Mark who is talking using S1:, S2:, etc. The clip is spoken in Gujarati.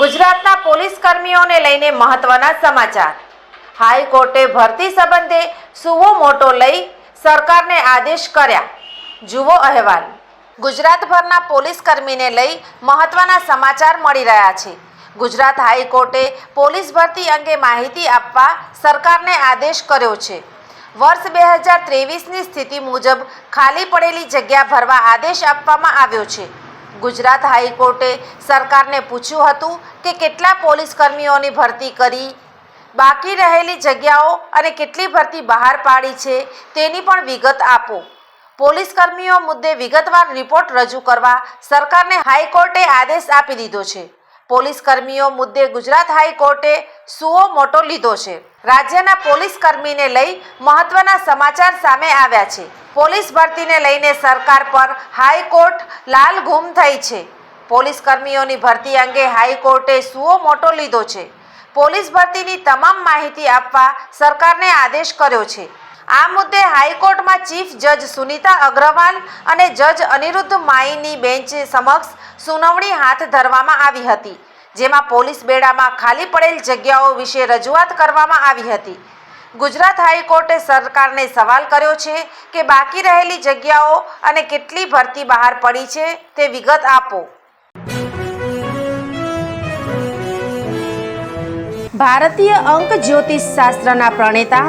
S1: ગુજરાતના પોલીસ કર્મીઓને લઈને મહત્વના સમાચાર. હાઈકોર્ટે ભરતી સંબંધે સુવો મોટો લઈ સરકારને આદેશ કર્યા. જુઓ અહેવાલ. ગુજરાતભરના પોલીસ કર્મીને લઈ મહત્વના સમાચાર મળી રહ્યા છે. ગુજરાત હાઈકોર્ટે પોલીસ ભરતી અંગે માહિતી આપવા સરકારને આદેશ કર્યો છે. વર્ષ બે હજાર ત્રેવીસની સ્થિતિ મુજબ ખાલી પડેલી જગ્યા ભરવા આદેશ આપવામાં આવ્યો છે. ગુજરાત હાઈકોર્ટે સરકારને પૂછ્યું હતું કે કેટલા પોલીસ કર્મીઓની ભરતી કરી, બાકી રહેલી જગ્યાઓ અને કેટલી ભરતી બહાર પાડી છે તેની પણ વિગત આપો. પોલીસ કર્મીઓ મુદ્દે વિગતવાર રિપોર્ટ રજૂ કરવા સરકારને હાઈકોર્ટે આદેશ આપી દીધો છે. પોલીસ કર્મીઓ મુદ્દે ગુજરાત હાઈકોર્ટે સુઓ મોટો લીધો છે. રાજ્યના પોલીસ કર્મીને લઈ મહત્વના સમાચાર સામે આવ્યા છે. પોલીસ ભરતીને લઈને સરકાર પર હાઈકોર્ટ લાલ ગુમ થઈ છે. પોલીસ કર્મીઓની ભરતી અંગે હાઈકોર્ટે સુઓ મોટો લીધો છે. પોલીસ ભરતીની તમામ માહિતી આપવા સરકારને આદેશ કર્યો છે. આ મુદ્દે હાઈકોર્ટમાં ચીફ જજ સુનીતા અગ્રવાલ અને જજ અનિરુદ્ધ માઈની બેન્ચ સમક્ષ સુનાવણી હાથ ધરવામાં આવી હતી, જેમાં પોલીસ બેડામાં ખાલી પડેલ જગ્યાઓ વિશે રજૂઆત કરવામાં આવી હતી. ગુજરાત હાઈકોર્ટે સરકારને સવાલ કર્યો છે કે બાકી રહેલી જગ્યાઓ અને કેટલી ભરતી બહાર પડી છે તે વિગત આપો. ભારતીય અંક જ્યોતિષ શાસ્ત્રના પ્રણેતા